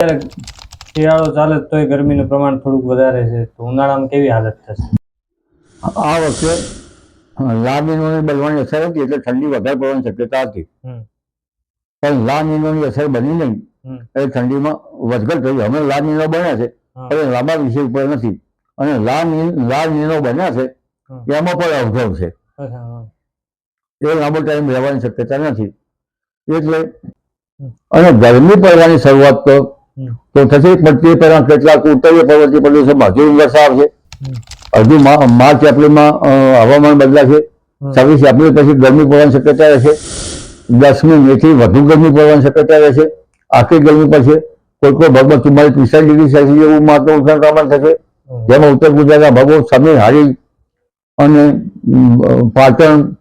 અત્યારે શિયાળો ચાલે તો તોય ગરમીનું પ્રમાણ થોડુંક વધારે છે. તો ઉનાળામાં કેવી હાલત થશે? આ વખતે લામીનોની બનવાની અસર હતી એટલે ઠંડી વધારે પડવાની શક્યતા હતી. પણ લામીનોની અસર બની નહીં. એટલે ઠંડીમાં વધઘટ થઈ હમણાં લામીનો બન્યા છે. પણ લાંબા વિષય ઉપર નથી. અને લામીનો બન્યા છે એમાં પણ અવઘવ છે. એ લાંબો ટાઈમ રહેવાની શક્યતા નથી. એટલે અને ગરમી પડવાની શરૂઆત તો. તો થશે પણ તે પહેલા કેટલાક ઉત્તરીય પર્વતીય પ્રદેશોમાં હજુ વર્ષા આવશે હજુ મા- માર્ચ એપ્રિલમાં હવામાન બદલાશે. છવ્વીસ એપ્રિલ પછી ગરમી પડવાની શક્યતા રહેશે. દસમી મેથી વધુ ગરમી પડવાની શક્યતા રહેશે. આખી ગરમી પડશે. કોઈ કોઈ ભાગમાં ચુમ્માલીસ પિસ્તાલીસ ડિગ્રી સેલ્સિયસ જેવું માત્ર પ્રમાણ થશે. જેમાં ઉત્તર ગુજરાતના ભાગો સમીર હારી અને પાટણ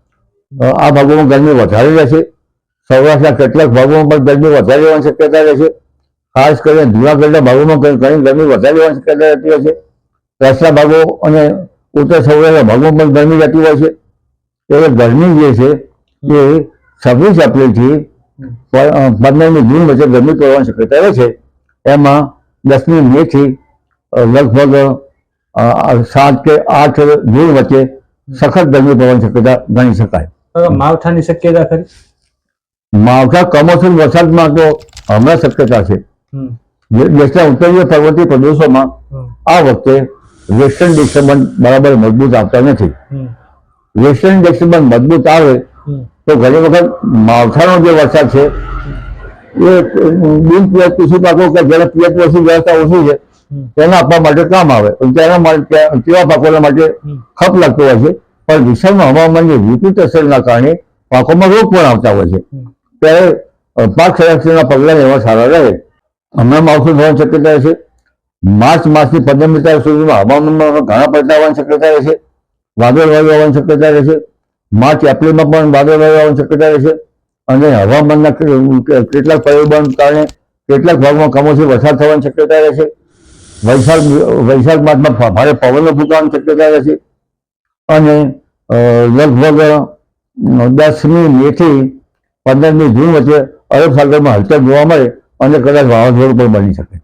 આ ભાગોમાં ગરમી વધારે રહેશે. સૌરાષ્ટ્રના કેટલાક ભાગોમાં પણ ગરમી વધારે રહેવાની શક્યતા રહેશે. ખાસ કરીને જુનાગઢના ભાગોમાં ઘણી ગરમી વધારે રહેવાની શક્યતા રહેતી હોય છે. કચ્છના ભાગો અને ઉત્તર સૌરાષ્ટ્રના ભાગોમાં પણ ગરમી રહેતી હોય છે. એટલે ગરમી જે છે એ છવ્વીસ એપ્રિલથી પંદરમી જૂન વચ્ચે ગરમી પડવાની શક્યતા રહે છે. એમાં દસમી મેથી લગભગ સાત કે આઠ જૂન વચ્ચે સખત ગરમી પડવાની શક્યતા ગણી શકાય. હવે માવઠાની શક્યતા ખરી? માવઠા કમોસમી વરસાદમાં તો હમણાં શક્યતા છે. દેશના ઉત્તરીય પર્વતીય પ્રદેશોમાં. આ વખતે વેસ્ટર્ન ડિસ્ટર્બન્સ બરાબર મજબૂત આવતા નથી. વેસ્ટર્ન ડિસ્ટર્બન્સ મજબૂત આવે તો ઘણી વખત માવઠાનો જે વરસાદ છે એ બિન પિયત કૃષિ પાકો કે જેને પિયત વર્ષની વ્યવસ્થા ઓછી છે તેને આપવા માટે કામ આવે. તેના માટે તેવા પાકોના માટે ખપ લાગતો હોય છે. પણ વિશ્વમાં હવામાનની વિપરીત અસરના કારણે પાકોમાં રોગ પણ આવતા હોય છે. ત્યારે પાક સંરક્ષણના પગલાં એવા સારા રહે. હમણાં માવઠું થવાની શક્યતા રહેશે માર્ચ માસની પંદરમી તારીખ સુધીમાં હવામાનમાં ઘણા પલટા આવવાની શક્યતા રહેશે વાદળ વાયુ આવવાની શક્યતા રહેશે માર્ચ એપ્રિલમાં પણ વાદળ વાયુ આવવાની શક્યતા રહેશે અને હવામાનના કેટલાક પરિબળોને કારણે કેટલાક ભાગમાં કમોસમી વરસાદ થવાની શક્યતા રહેશે વૈશાખ વૈશાખ માસમાં ભારે પવનો ફૂંકાવાની શક્યતા રહેશે અને લગભગ દસમી મેથી પંદરમી જૂન વચ્ચે અરબ સાગરમાં હલચલ જોવા મળે અને કદાચ વાવાઝોડું પણ બની શકે.